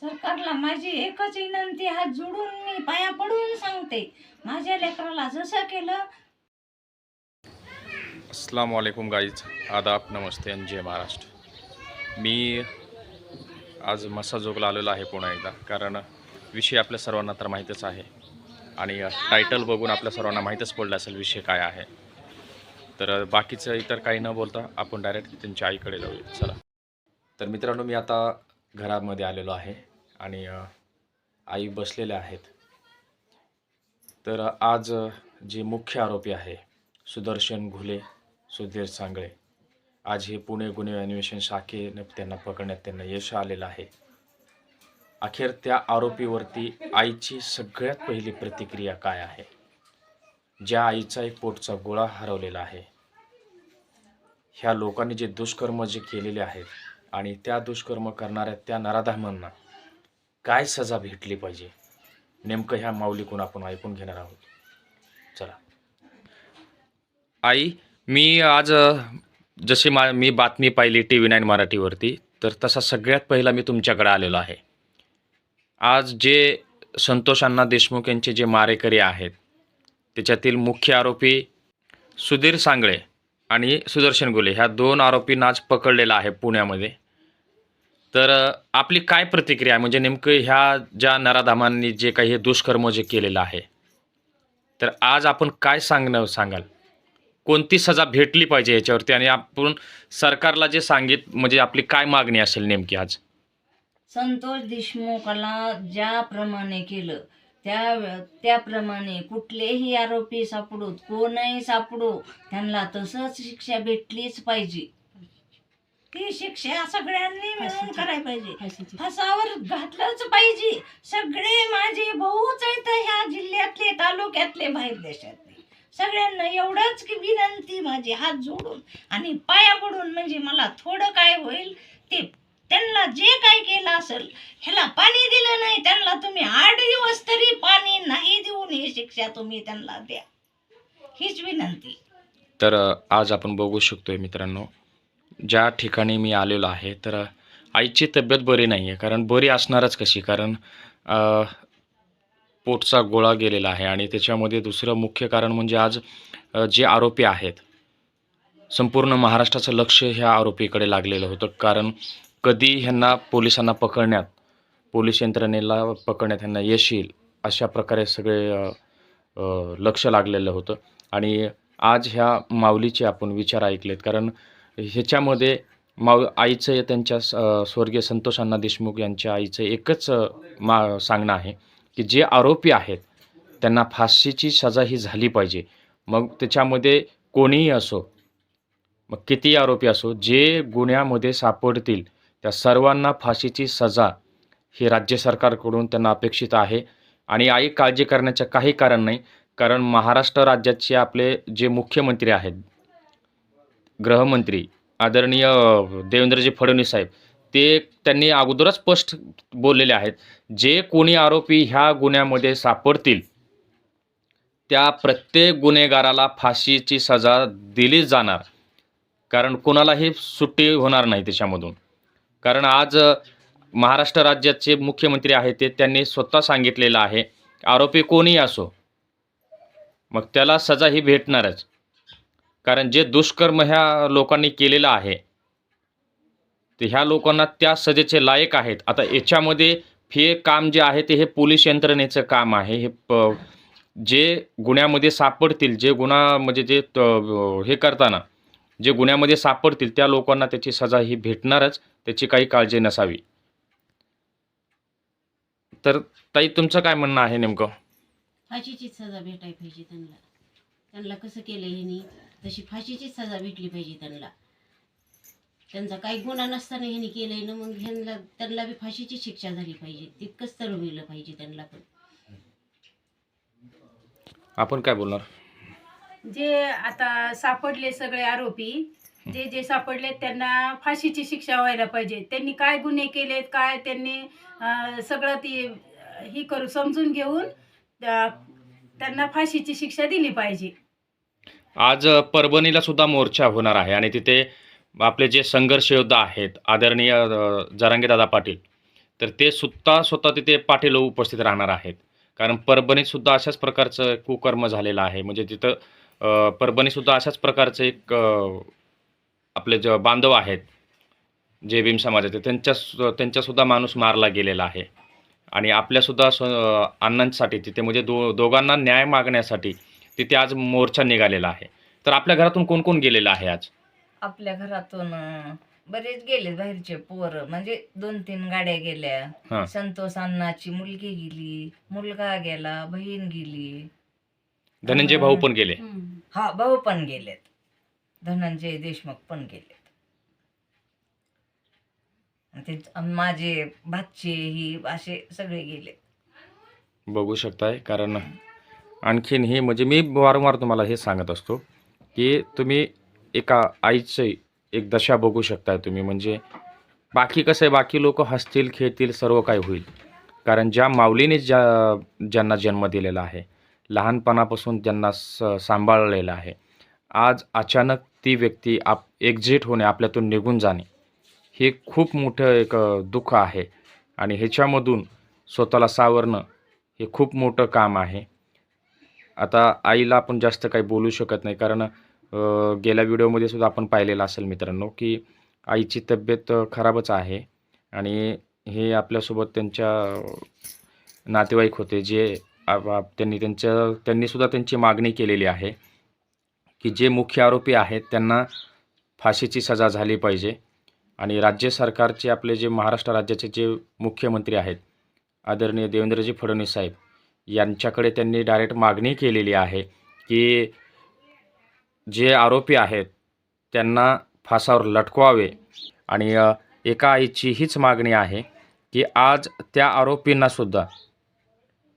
सरकारला माझी एकच विनंती हात जोडून मी पाया पडून सांगते. माझ्या लेकराला जसं केलं. अस्सलाम वालेकुम गाईज आदाब नमस्ते आणि जय महाराष्ट्र. मी आज मसाजोगला आलेलो आहे पुन्हा एकदा. कारण विषय आपल्या सर्वांना तर माहीतच आहे. आणि टायटल बघून आपल्या सर्वांना माहीतच पडलं असेल विषय काय आहे. तर बाकीचं इतर काही न बोलता आपण डायरेक्ट त्यांच्या आईकडे जाऊया. चला. तर मित्रांनो मी आता घरामध्ये आलेलो आहे आणि आई बसलेल्या आहेत. तर आज जे मुख्य आरोपी आहे सुदर्शन घुले सुधीर सांगळे. आज हे पुणे गुन्हे अन्वेषण शाखेनं त्यांना पकडण्यात त्यांना यश आलेलं आहे. अखेर त्या आरोपीवरती आईची सगळ्यात पहिली प्रतिक्रिया काय आहे? ज्या आईचा एक पोटचा गोळा हरवलेला आहे. ह्या लोकांनी जे दुष्कर्म जे केलेले आहेत आणि त्या दुष्कर्म करणाऱ्या त्या नराधामांना काय सजा भेटली पाहिजे? नेमकं ह्या माऊलीकून आपण ऐकून घेणार आहोत. चला. आई मी आज जशी मा मी बातमी पाहिली टी व्ही नाईन मराठीवरती तर तसा सगळ्यात पहिला मी तुमच्याकडे आलेलो आहे. आज जे संतोष अण्णा देशमुख यांचे जे मारेकरी आहेत त्याच्यातील मुख्य आरोपी सुधीर सांगळे आणि सुदर्शन गुले ह्या दोन आरोपींना आज पकडलेला आहे पुण्यामध्ये. तर आपली काय प्रतिक्रिया आहे? म्हणजे नेमकं ह्या ज्या नराधामांनी जे काही हे दुष्कर्म जे केलेलं आहे तर आज आपण काय सांगणं सांगाल? कोणती सजा भेटली पाहिजे याच्यावरती? आणि आपण सरकारला जे सांगित म्हणजे आपली काय मागणी असेल नेमकी आज? संतोष देशमुखाला ज्याप्रमाणे केलं त्या त्याप्रमाणे कुठलेही आरोपी सापडूत कोणही सापडू त्यांना तसंच शिक्षा भेटलीच पाहिजे. ती शिक्षा सगळ्यांनी मिळून करायला पाहिजे. फासावर घातलंच पाहिजे. सगळे माझे भाऊच आहेत ह्या जिल्ह्यातले तालुक्यातले बाहेर देशातले. सगळ्यांना एवढंच की विनंती माझी हात जोडून आणि पाया पडून म्हणजे मला थोडं काय होईल ते त्यांना जे काय केलं असेल ह्याला पाणी दिलं नाही त्यांना तुम्ही आठ दिवस तरी पाणी नाही देऊन ही शिक्षा तुम्ही त्यांना द्या. हीच विनंती. तर आज आपण बघू शकतोय मित्रांनो ज्या ठिकाणी मी आलेलो आहे तर आईची तब्येत बरी नाही आहे कारण बरी असणारच कशी? कारण पोटचा गोळा गेलेला आहे आणि त्याच्यामध्ये दुसरं मुख्य कारण म्हणजे आज जे आरोपी आहेत संपूर्ण महाराष्ट्राचं लक्ष ह्या आरोपीकडे लागलेलं होतं. कारण कधी ह्यांना पोलिसांना पकडण्यात पोलीस यंत्रणेला पकडण्यात ह्यांना यश येईल अशा प्रकारे सगळे लक्ष लागलेलं होतं. आणि आज ह्या माऊलीचे आपण विचार ऐकलेत. कारण ह्याच्यामध्ये माऊ आईचं त्यांच्या स- स्वर्गीय संतोष अण्णा देशमुख यांच्या आईचं एकच मा सांगणं आहे की जे आरोपी आहेत त्यांना फाशीची सजा ही झाली पाहिजे. मग त्याच्यामध्ये कोणीही असो मग किती आरोपी असो जे गुन्ह्यामध्ये सापडतील त्या सर्वांना फाशीची सजा ही राज्य सरकारकडून त्यांना अपेक्षित आहे. आणि आई काळजी करण्याचं काही कारण नाही कारण महाराष्ट्र राज्याचे आपले जे मुख्यमंत्री आहेत गृहमंत्री आदरणीय देवेंद्रजी फडणवीस साहेब ते त्यांनी अगोदरच स्पष्ट बोललेले आहेत. जे कोणी आरोपी ह्या गुन्ह्यामध्ये सापडतील त्या प्रत्येक गुन्हेगाराला फाशीची सजा दिली जाणार. कारण कोणालाही सुट्टी होणार नाही त्याच्यामधून. कारण आज महाराष्ट्र राज्याचे मुख्यमंत्री आहेत ते त्यांनी स्वतः सांगितलेलं आहे आरोपी कोणीही असो मग त्याला सजा ही भेटणारच. कारण जे दुष्कर्म ह्या लोकांनी केलेलं आहे ते ह्या लोकांना त्या सजेचे लायक आहेत. आता याच्यामध्ये हे काम जे आहे ते हे पोलीस यंत्रणेचं काम आहे. हे प जे गुन्ह्यामध्ये सापडतील जे गुन्हा म्हणजे जे हे करताना जे गुन्ह्यामध्ये सापडतील त्या लोकांना त्याची सजा ही भेटणारच. त्याची काही काळजी नसावी. तर ताई तुमचं काय म्हणणं आहे नेमकं? फाशीचीच सजा भेटायला पाहिजे त्यांना. त्यांना कसं केलं ह्यांनी? तशी फाशीचीच सजा भेटली पाहिजे त्यांना. त्यांचा काही गुन्हा नसताना ह्यांनी केलंय ना मग ह्यांना त्यांना बी फाशीची शिक्षा झाली पाहिजे. तितकंच तर होईल पाहिजे त्यांना पण. आपण काय बोलणार? जे आता सापडले सगळे आरोपी जे जे सापडले त्यांना फाशीची शिक्षा व्हायला पाहिजे. त्यांनी काय गुन्हे केलेत काय त्यांनी सगळं ती ही करू समजून घेऊन त्या- त्यांना फाशीची शिक्षा दिली पाहिजे. आज परभणीला सुद्धा मोर्चा होणार आहे आणि तिथे आपले जे संघर्ष योद्धा आहेत आदरणीय अ, जरांगीदादा पाटील तर ते सुद्धा स्वतः तिथे पाटील उपस्थित राहणार आहेत. कारण परभणीत सुद्धा अशाच प्रकारचं कुकर्म झालेलं आहे. म्हणजे तिथं अ, परभणीत सुद्धा अशाच प्रकारचं एक आपले ज बांधव आहेत जे भीम समाजाचे त्यांच्या त्यांच्यासुद्धा माणूस मारला गेलेला आहे. आणि आपल्यासुद्धा स अण्णांसाठी तिथे म्हणजे दो दोघांना न्याय मागण्यासाठी तिथे आज मोर्चा निघालेला आहे. तर आपल्या घरातून कोण कोण गेलेलं आहे आज? आपल्या घरातून अं, बरेच गेले बाहेरचे पोर. म्हणजे दोन तीन गाड्या हा. गेल्या संतोष अण्णाची मुलगी गेली मुलगा गेला बहीण गेली. धनंजय भाऊ पण गेले. हम्म. हा भाऊ पण गेलेत. धनंजय देशमुख पण गेलेत. आणि ते अन माझे भाचे ही असे सगळे गेले बघू शकताय कारण आणखीन हे म्हणजे मी वारंवार तुम्हाला हे सांगत असतो की तुम्ही एका आईचे एक दशा बघू शकताय तुम्ही. म्हणजे बाकी कसं आहे बाकी लोक हसतील खेळतील सर्व काही होईल. कारण ज्या माऊलीने ज्या ज्यांना जन्म दिलेला आहे लहानपणापासून ज्यांना स सांभाळलेलं आहे आज अचानक ती व्यक्ती आप एक्झिट होणे आपल्यातून निघून जाणे हे खूप मोठं एक दुःख आहे. आणि ह्याच्यामधून स्वतःला सावरणं हे खूप मोठं काम आहे. आता आईला आपण जास्त काही बोलू शकत नाही. कारण गेल्या व्हिडिओमध्ये सुद्धा आपण पाहिलेलं असेल मित्रांनो की आईची तब्येत खराबच आहे. आणि हे आपल्यासोबत त्यांच्या नातेवाईक होते जे त्यांनी त्यांच्या त्यांनीसुद्धा त्यांची मागणी केलेली आहे की जे मुख्य आरोपी आहेत त्यांना फाशीची सजा झाली पाहिजे. आणि राज्य सरकारचे आपले जे महाराष्ट्र राज्याचे जे मुख्यमंत्री आहेत आदरणीय देवेंद्रजी फडणवीस साहेब यांच्याकडे त्यांनी डायरेक्ट मागणी केलेली आहे की जे आरोपी आहेत त्यांना फासावर लटकवावे. आणि एका आईची हीच मागणी आहे की आज त्या आरोपींनासुद्धा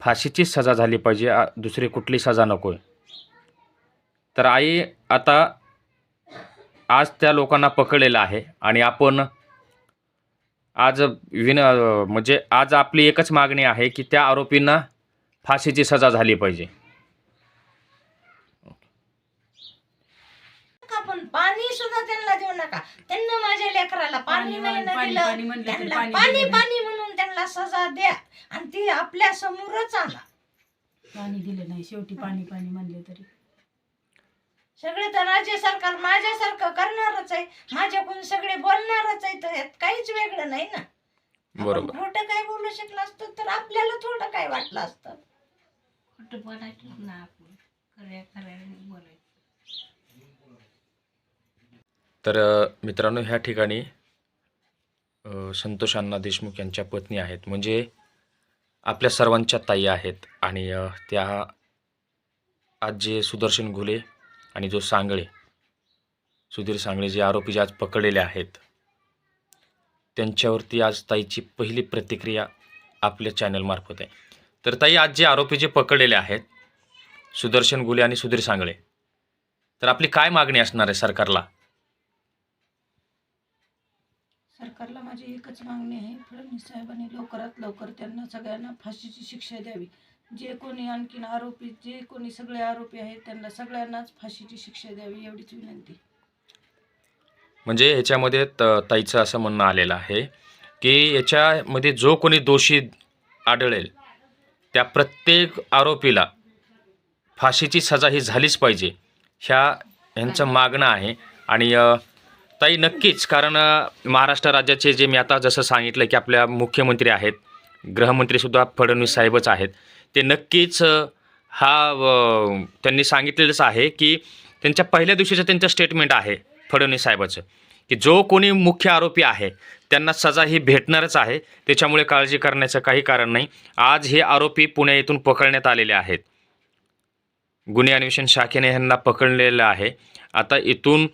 फाशीचीच सजा झाली पाहिजे दुसरी कुठली सजा नको आहे तर आई आता आज त्या लोकांना पकडलेलं आहे आणि आपण आज विन म्हणजे आज आपली एकच मागणी आहे की त्या आरोपींना फाशीची सजा झाली पाहिजे. पण पाणी सुद्धा त्यांना देऊ नका. त्यांना माझ्या लेकराला पाणी पाणी नाही ना पाणी दिलं. पाणी म्हणलं तर त्यांना पाणी पाणी दिलं. पाणी म्हणून त्यांना सजा द्या. आणि ती आपल्या समोरच आणा. पाणी दिलं नाही. शेवटी पाणी पाणी म्हणले तरी. सगळे तर राज्य सरकार माझ्यासारखं करणारच आहे. माझ्याकडून सगळे बोलणारच आहे. तर यात काहीच वेगळं नाही ना. बरोबर. खोटं काय बोलू शकलं असतं तर आपल्याला थोडं काय वाटलं असतं? खोटं बोलायचंच ना आपण. खऱ्या खऱ्या बोलायचं. तर मित्रांनो ह्या ठिकाणी संतोष अण्णा देशमुख यांच्या पत्नी आहेत. म्हणजे आपल्या सर्वांच्या ताई आहेत. आणि त्या आज जे सुदर्शन घुले आणि जो सांगळे सुधीर सांगळे जे आरोपी जे आज पकडलेले आहेत त्यांच्यावरती आज ताईची पहिली प्रतिक्रिया आपल्या चॅनलमार्फत आहे. तर ताई आज जे आरोपी जे पकडलेले आहेत सुदर्शन घुले आणि सुधीर सांगळे तर आपली काय मागणी असणार आहे सरकारला? सरकारला माझी एकच मागणी आहे फडणवीस साहेबांनी लवकरात लवकर त्यांना सगळ्यांना फाशीची शिक्षा द्यावी. जे कोणी आणखीन आरोपी जे कोणी सगळे आरोपी आहेत त्यांना सगळ्यांनाच फाशीची शिक्षा द्यावी एवढीच विनंती. म्हणजे ह्याच्यामध्ये त ताईचं असं म्हणणं आलेलं आहे की याच्यामध्ये जो कोणी दोषी आढळेल त्या प्रत्येक आरोपीला फाशीची सजा ही झालीच पाहिजे. ह्या ह्यांचं मागणं आहे. आणि ताई नक्कीच कारण महाराष्ट्र राज्याचे जे मी आता जसं सांगितलं की आपल्या मुख्यमंत्री आहेत गृहमंत्रीसुद्धा फडणवीस साहेबच आहेत. ते नक्कीच हा त्यांनी सांगितलेलंच आहे की त्यांच्या पहिल्या दिवशीचं त्यांचं स्टेटमेंट आहे फडणवीस साहेबाचं की जो कोणी मुख्य आरोपी आहे त्यांना सजा ही भेटणारच आहे. त्याच्यामुळे काळजी करण्याचं काही कारण नाही. आज हे आरोपी पुणे येथून पकडण्यात आलेले आहेत. गुन्हे अन्वेषण शाखेने ह्यांना पकडलेलं आहे. आता इथून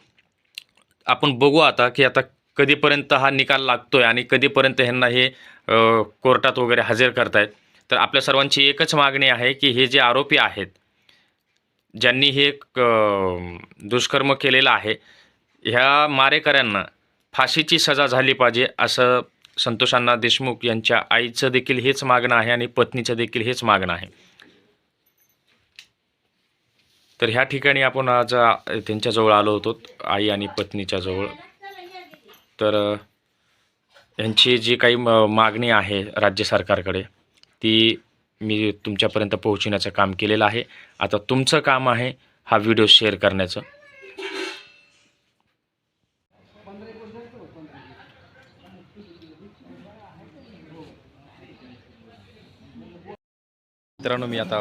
आपण बघू आता की आता कधीपर्यंत हा निकाल लागतो आहे आणि कधीपर्यंत ह्यांना हे कोर्टात वगैरे हजर करतायत. तर आपल्या सर्वांची एकच मागणी आहे की हे जे आरोपी आहेत ज्यांनी हे दुष्कर्म केलेलं आहे ह्या मारेकऱ्यांना फाशीची सजा झाली पाहिजे असं संतोषांना देशमुख यांच्या आईचं देखील हेच मागणं आहे आणि पत्नीचं देखील हेच मागणं आहे. तर ह्या ठिकाणी आपण आज त्यांच्याजवळ आलो होतो आई आणि पत्नीच्या जवळ. तर यांची जी काही म- मागणी आहे राज्य सरकारकडे ती मी तुमच्यापर्यंत पोहोचवण्याचं काम केलेलं आहे. आता तुमचं काम आहे हा व्हिडिओ शेअर करण्याचं. मित्रांनो मी आता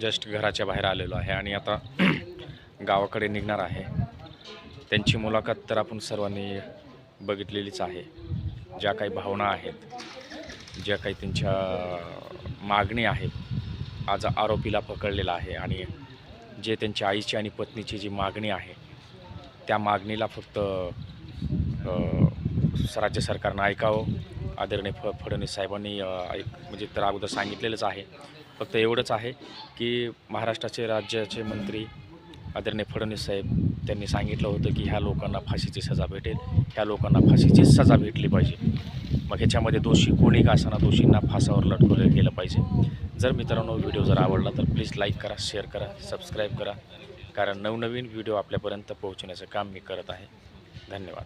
जस्ट घराच्या बाहेर आलेलो आहे आणि आता गावाकडे निघणार आहे. त्यांची मुलाखत तर आपण सर्वांनी बघितलेलीच आहे. ज्या काही भावना आहेत ज्या काही त्यांच्या मागणी आहेत आज आरोपीला पकडलेला आहे आणि जे त्यांच्या आईची आणि पत्नीची जी मागणी आहे त्या मागणीला फक्त राज्य सरकारनं ऐकावं. आदरणीय फ फडणवीस साहेबांनी एक म्हणजे तर अगोदर सांगितलेलंच आहे. फक्त एवढंच आहे की महाराष्ट्राचे राज्याचे मंत्री आदरणीय फडणवीस साहेब त्यांनी सांगितलं होतं की ह्या लोकांना फाशीची सजा भेटेल ह्या लोकांना फाशीची सजा भेटली पाहिजे. मग ह्याच्यामध्ये दोषी कोणी का असताना दोषींना फासावर लटकवलं गेलं पाहिजे? जर मित्रांनो व्हिडिओ जर आवडला तर प्लीज लाईक करा शेअर करा सबस्क्राईब करा. कारण नवनवीन व्हिडिओ आपल्यापर्यंत पोहोचण्याचं काम मी करत आहे. धन्यवाद.